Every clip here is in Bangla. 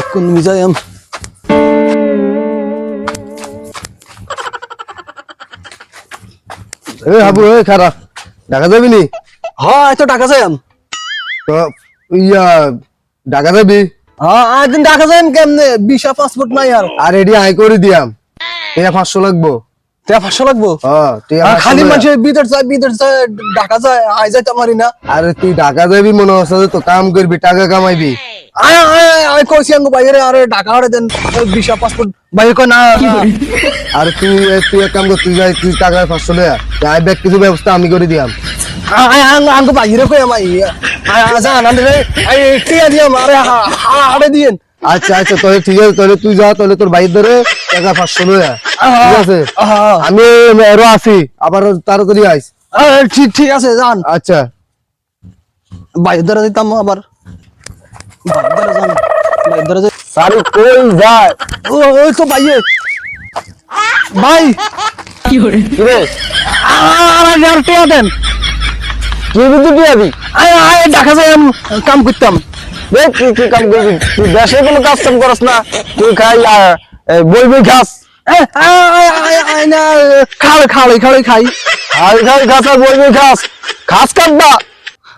এখন মিজায়াম এ হাবু এ খারাপ ঢাকা যাবি নি? হ্যাঁ তো ঢাকা যাইম তো ইয়া ঢাকা যাবি? হ্যাঁ একদিন ঢাকা যাইম কেমনে? বিশা পাসপোর্ট নাই আর। আর এডি আই করে দিয়াম টিয়া পাঁচশো লাগবো। তে পাঁচশো লাগবো? হ্যাঁ টিয়া আর 500 খালি। মানুষের ভিতর যায় ভিতর যায় ঢাকা যায় আই যাইতে পারি না। আরে তুই ঢাকা যাবি মনে হচ্ছে তো কাম করবি টাকা কামাইবি। আয় আয় আয়, আয় কইছি আঙ্গো বাইরে আরে ঢাকা হরে দেন বিশা পাসপোর্ট বাইরে কই না আর তুই তুই এক কাম কর তুই যাই তুই টাকা পাঁচশো লইয়া আই ব্যাগ কিছু ব্যবস্থা আমি করে দিয়াম। আয় আয় আঙ্গো বাইরে কই আমাই আয় আয় যা না রে আই টিয়া দিয়াম আরে হাড়ে দিয়েন। আচ্ছা আচ্ছা তাহলে ঠিক আছে তাহলে তুই যা তাহলে তোর বাইর ধরে টাকা পাঁচশো লইয়া ঠিক আছে? আমি আরও আছি আবার তাড়াতাড়ি আইস। ঠিক ঠিক আছে যান। আচ্ছা। বাইরে ধরে দিতাম আবার। ভাই। কি রে? আর আর টিয়া দেন। কি আয় আয় ঢাকা যাই কাম করতাম। দেখ কি কাম করবি। তুই দেশে কোনো কাজ কাম করস না। তুই খাই বই বই খাস। আয় আয় আয় আয় না খালে খালে খালে খাই। খাই খাই খাস আর বই বই খাস। খাস কাটবা।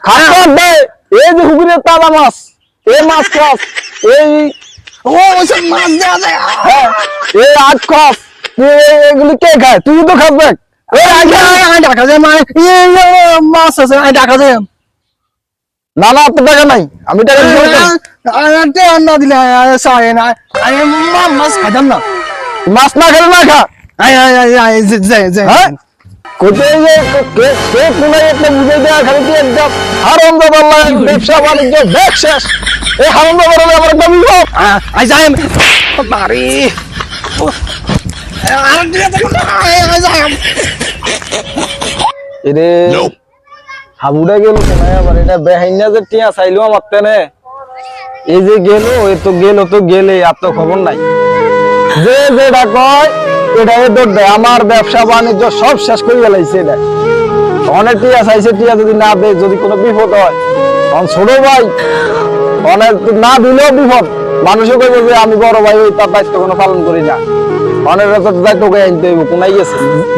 খাস কাটবে। এই যে হুকুরের তালা মাছ। এই মাছ খাস এই ও ওসব মাছ দেওয়া যায় হ্যাঁ এই আট খাস তুই এই- এগুলি কে খায় তুই তো খাস দেখ এই আগে আয় আয় ঢাকা যাই মানে ইয়ে মাছ আছে আয় ঢাকা যাই না না তোর টাকা নাই আমি টাকা দিব না। আয় টিয়া না দিলে আয় সায় না আয় মাছ খাইতাম না মাছ না খেলে না খা আয় আয় আয় আয় যাই যাই হ্যাঁ কোথায় যে কে কে কোনায় একটা বুঝে দেয়া খালি তুই একদম হারাম দাবার ব্যবসা বাণিজ্য হারাম দাবার হলে আমার একটা যাই বাড়ি। এরে হাবুটা গেল কোনায় আবার? এটা বেহাইনা যে টিয়া চাইলো আমার তেনে। এই যে গেল এ তো গেল তো গেলে আর তো খবর নাই। যে যেটা কয় এটা দৌড় দেয়। আমার ব্যবসা বাণিজ্য সব শেষ করে গেলাইছে এটা। অনেক টিয়া চাইছে টিয়া যদি না দেয়, যদি কোনো বিপদ হয়, তখন ছোট ভাই, অনেক না দিলেও বিপদ। মানুষও কইবে যে, আমি বড় ভাই ওই তার দায়িত্ব কোনো পালন করি না। অনেক তোকে আনতে হইব গেছে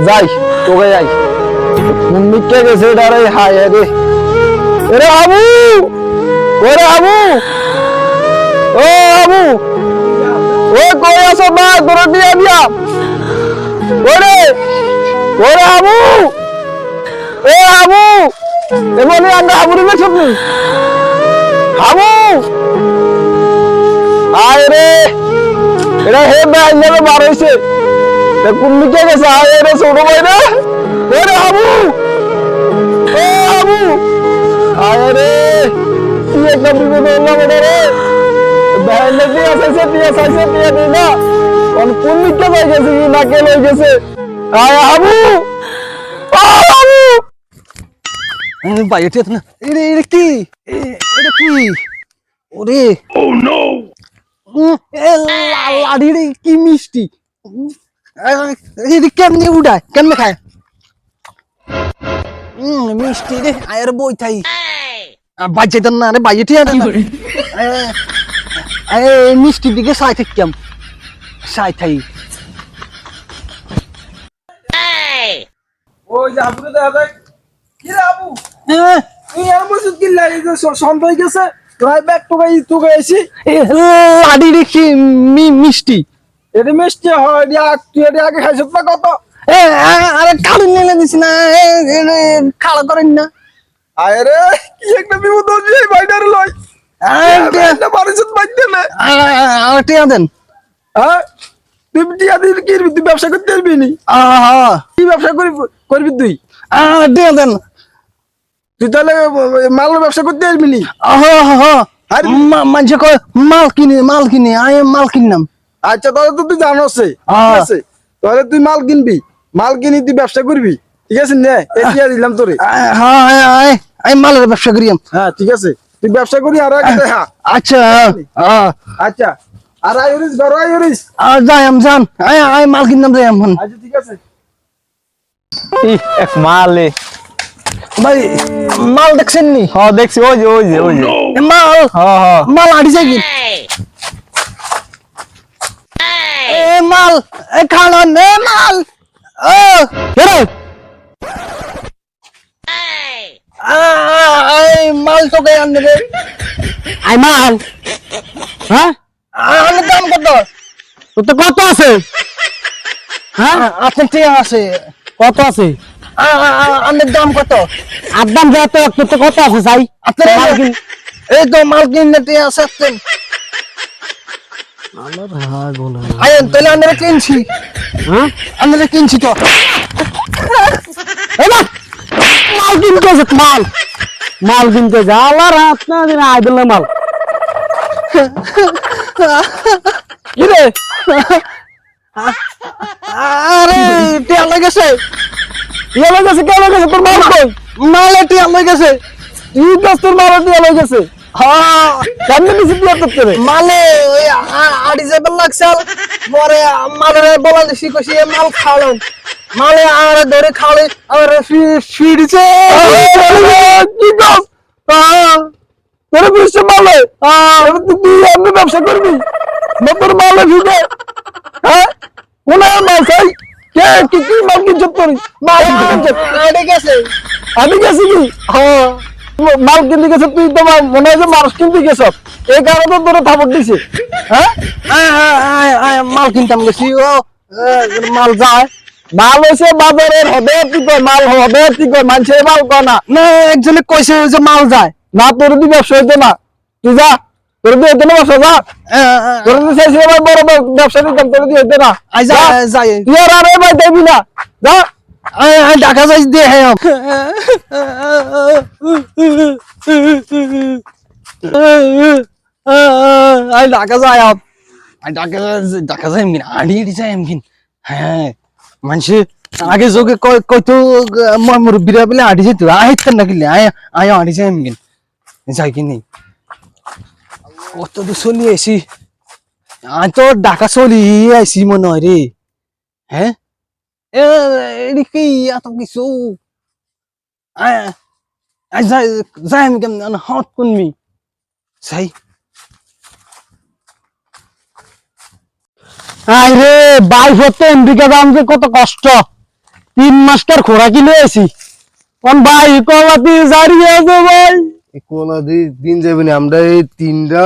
যাই, তোকে যাই গেছে এটা রে, হায় রে। এরে আবু! ওরে আবু! ও আবু! ও কই আছো, মা, তোর দিয়া দিয়া? ওরে আবু! এ আবু! এমনি আমরা আবুর মেছ তুমি আবু! আয় রে! এটা হে ভাই নেবে বার হইছে। তা কোন দিকে গেছে? আয় রে ছোট ভাই রে! ওরে আবু! ও আবু! আয় রে! কি একটা বিপদ হলো বেটা রে! ভাই, নে দিয়া চাইছে দিয়া চাইছে দিয়া দিই কোন কোন দিকে যাই গেছে কি না, কে লই গেছে আয় আবু! আবু! বাইরে টিয়া না এটা এটা কি? এ- এটা কি? ওরে! ও নো লাড়ি রে কি মিষ্টি! এটা কেমনে উড়ায় কেমনে খায়? উম, মিষ্টি রে আয়ের বই থাই। বাজে না রে বাইরে টিয়া না। এ মিষ্টি দিকে সাই থাকতাম সাই থাই। ওই যে আপুরে দেখা যাক কি রে হ্যাঁ তুই আর মসজিদ যে গেছে? ব্যাগ লাড়ি মিষ্টি। এটা মিষ্টি হয় তুই এটা আগে খাইছ না কত? এ আ- আরে কালো নিলে দিস না এ খালা করেন না। কি একটা বিপদ হচ্ছে এই বাইটার লয়। আর হ্যাঁ? কি? তুই ব্যবসা করতে পারবি নি? কি ব্যবসা করবি করবি তুই? আর দেন তুই তাহলে মালের ব্যবসা করতে পারবি নি? আহা আরে- কয় মাল কিনে মাল কিনে আমি মাল কিনলাম। আচ্ছা তাহলে তো তুই জানো। আছে? তাহলে তুই মাল কিনবি। মাল কিনি তুই ব্যবসা করবি ঠিক আছে নে? এই দিলাম তোরে। হ্যাঁ আমি মালের ব্যবসা করি হ্যাঁ ঠিক আছে। তুই ব্যবসা করি আর আগে আচ্ছা আচ্ছা আর আইরিস ঘর আইরিস আহ, যাই আম যান। আমি মাল কিনলাম যাই আম। আচ্ছা ঠিক আছে। এক মালে। ভাই মাল দেখছেন নি? হ্যাঁ দেখছি ওই যে ওই যে ওই যে। মাল? হ্যাঁ হ্যাঁ। মাল আড়ি যায় কি? মাল এ খালো নে মাল। ও। কেরে এই মাল তোকে আনবে রে আই মাল। হ্যাঁ? আমার দাম কত? তো কত আছে? হ্যাঁ? আপনার ঠিক আছে। কত আছে? দাম কত? আদাম যা তো কত আছে চাই আপনার মাল কিন এই তো মাল কিনে ঠিক আছে আমার বলে তাহলে আমরা কিনছি। হ্যাঁ? আমরা কিনছি তো। মাল কিনতে আছে মাল মাল। কিনতে যা আল্লাহর হাত না দিন আইদুল মাল। আরে টিয়া লেগেছে ইয়ে লই গেছে কে লই গেছে তোর মাল কই? মালে টিয়া লেগেছে তুই দোস্ত তোর মাল দিয়ে লই গেছে। হ্যাঁ কেমনে নিছি তুই এত করে মালে ওই আড়ি যাবার লাগছে পরে মালে বলা দিছি কইছি মাল খাওয়ালেন মালে আর ধরে খাওয়ালে আর ফিরছে। কি তোর বিশ্ব মালে। তুই ব্যবসা করবি। তোর মালে ভিড়ে হ্যাঁ? কোনা মাল কে কি কি আড়ে গেছে। আমি গেছি কি? হ্যাঁ। মাল কিনতে গেছে তুই তো মনে হয় যে মানুষ কিনতে গেছ। এই কারণে তো তোরা থাপড় দিছে। হ্যাঁ? মাল কিনতাম গেছি ও। মাল যায়। মাল হয়েছে বাজারের হবে তুই কয় মাল হবে তুই কয় মানুষের মাল কয় না। না একজনে কইছে যে মাল যায়। না তোর দি ব্যবসা হইতো না। তুই যা। তোর দি হইতো না ব্যবসা যা? এ, এ, তোর দি চাইছি আমার বড় ব্যব- ব্যবসা দিতাম তোর দি হইতো না আয় যা যা। যাই। তুই আর ভাই দেবি না। যা। ঢাকা যাই দে হ্যাঁ আয় ঢাকা যাই আপ আয় ঢাকা ঢাকা যাই এমকিন আড়ি আড়ি যাই এমকিন হ্যাঁ মানুষে আগে যোগে কয়তো মুরব্বীরা বলে আড়ি যেত আয় না আয় আয় আড়ি যাই এমকিন যাই কত চলি আইছি? আয় তো ঢাকা চলি আইছি মনে হয় রে। হ্যাঁ এ এডি এত কিছু? যাই আমি কেমন হট কোনমি যাই। আই রে, বাই হতে আমেরিকা দাম যে কত কষ্ট। তিন মাসকার খোরা কিনে আছি কোন ভাই কলাতি জারি আছে ভাই। কোলা দিন যাবে না, আমরা এই তিনটা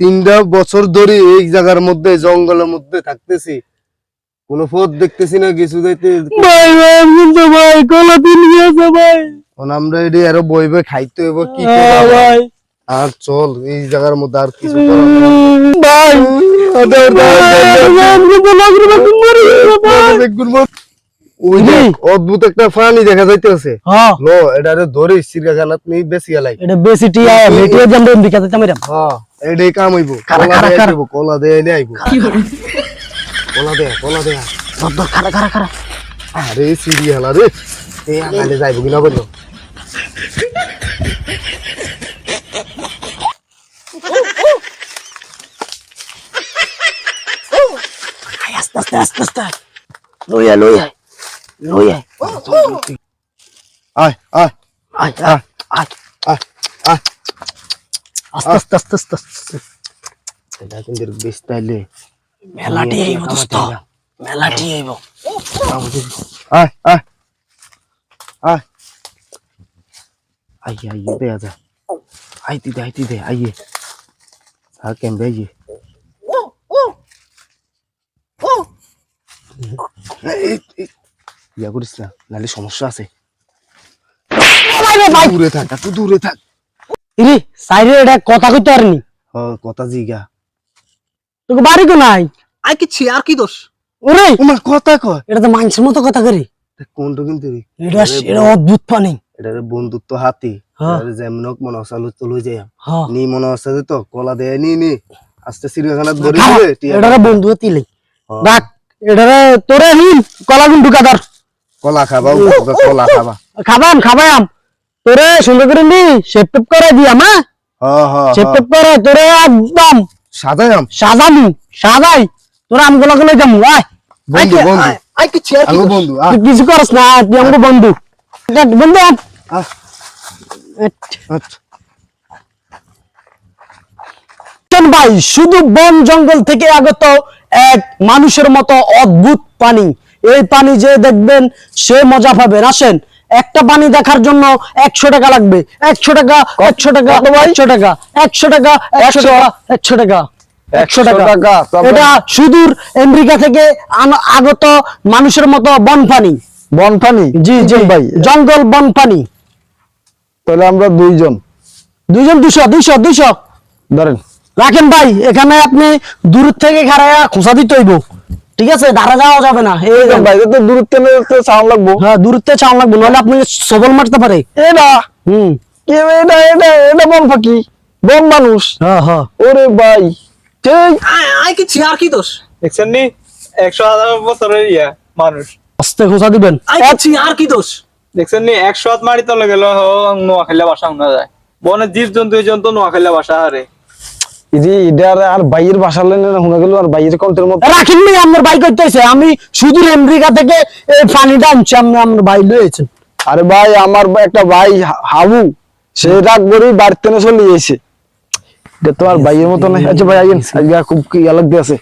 তিনটা বছর ধরে এই জায়গার মধ্যে জঙ্গলের মধ্যে থাকতেছি। কোনো পথ দেখতেছি না কিছু যাইতে ভাই ভাই কিন্তু ভাই কলাতি নিয়ে আছে ভাই। এখন আমরা এটি আরও বই বই খাইতে হইব কি আ, ভাই। আর চল এই জায়গার মধ্যে আর কিছু ভাই ওই অদ্ভুত একটা প্রাণী দেখা যাইতেছে। হ্যাঁ। লো এটা ধরে বেশি এলাই এটা বেশি টিয়া মেটিও জাম দেন দিকে তাতে মেরাম হ্যাঁ এটাই কাম হইব। কলা খারা, আইব কলা দিয়ে এলে আইব। কলা দে কলা দে দর দর খারা খারা খারা আরে সিরি হেলা রে। এ আগালে যাইব কিনা বলল আস্তে আস্তে আস্তে আস্তে। লইয়া লইয়া। লইয়া আয় আয় আয় আয় আয় আয় আয় আস্তে আস্তে আস্তে আস্তে আস্তে এটা কিন্তু বেশ তাইলে মেলাটি আইব দোস্ত মেলাটি আইব আয় আয় আয় আইয়ে আইয়ে দে আজা আইতি দে আইতি দে আইয়ে আর কেমবে আইয়ে ইয়া করিস না নাহলে সমস্যা আছে। দূরে থাক দূরে থাক। ইরে সাইরে এটা কথা কইতে পারিনি। হ কথা জিগা। তোকে বাড়ি তো নাই? আয় কি আর কি দোষ? ওরে! কথা কয় এটা তো মানুষের মতো কথা করি কোনটা কিন্তু রে? এটা এটা অদ্ভুত পানি। এটা বন্ধুত্ব হাতি। হ্যাঁ। এটা যেমন মনে হচ্ছে আলু চলে যায়। হ্যাঁ। নি মনে হচ্ছে তো কলা দেয় নি নি। আস্তে সিরিয়াখানা ধরে এটারে বন্ধু তিলে হ্যাঁ। রাখ এটারে তোরে হিন কলা গুন ঢুকাদার কলা খাবা কলা খাবা। খাবাম খাবাম। তোরে সুন্দর করে নি করে দিয়াম হ্যাঁ? করে তোরে একদম। আম সাজাই। তোরা আমগুলো গুলো যামু বন্ধু বন্ধু। আয় কি আঙ্গু দোষ? বন্ধু কিছু করস না তুই আমার বন্ধু। বন্ধু। আচ্ছা। ভাই শুধু বন জঙ্গল থেকে আগত এক মানুষের মতো অদ্ভুত পানি এই পানি যে দেখবেন সে মজা পাবেন আসেন একটা পানি দেখার জন্য একশো টাকা লাগবে। একশো টাকা একশো টাকা একশো টাকা একশো টাকা একশো টাকা একশো টাকা একশো টাকা। 100 টাকা, তারপর- এটা সুদূর আমেরিকা থেকে আগত মানুষের মতো জি জি। ভাই? জঙ্গল বন পানি। তাহলে আমরা দুইজন। দুইজন দুশো দুইশো দুইশো। ধরেন। রাখেন ভাই এখানে আপনি দূর থেকে খারায়া খোঁচা দিতে হইব। ঠিক আছে ধারা যাওয়া যাবে না। এই ভাই তো দূরত্বে সাউন্ড লাগবো। হ্যাঁ দূরত্বে চাওয়া লাগবে নাহলে আপনি সবল মারতে পারে। এটা হুম। কি এটা এটা এটা বন ফাঁকি। বন মানুষ। হ্যাঁ হ্যাঁ। ওরে ভাই ঠিক। আই কি আর কি দোষ? দেখছেন নি? একশো হাজার বছরের ইয়া মানুষ। আস্তে খোঁচা দিবেন। আই কি আর কি দোষ? দেখছেন নি? একশো হাত মারি তলে গেল নোয়া খেলে বাসা শোনা যায়। বনের জীব জন্তু এই জন্তু নোয়া খেলে বাসা হারে আর- বাইয়ের লেনে গেল আর বাইয়ের রাখেন নি করতেছে। আমি শুধু আমেরিকা থেকে এই পানিটা আনছি আমি আমার ভাই লয়েছেন আরে ভাই আমার একটা ভাই হাবু সে রাগ করে বাড়িতে চলে গেছে। এটা তো আর মতো আচ্ছা ভাই আইয়েন। আজকে খুব কি আলাদা আছে।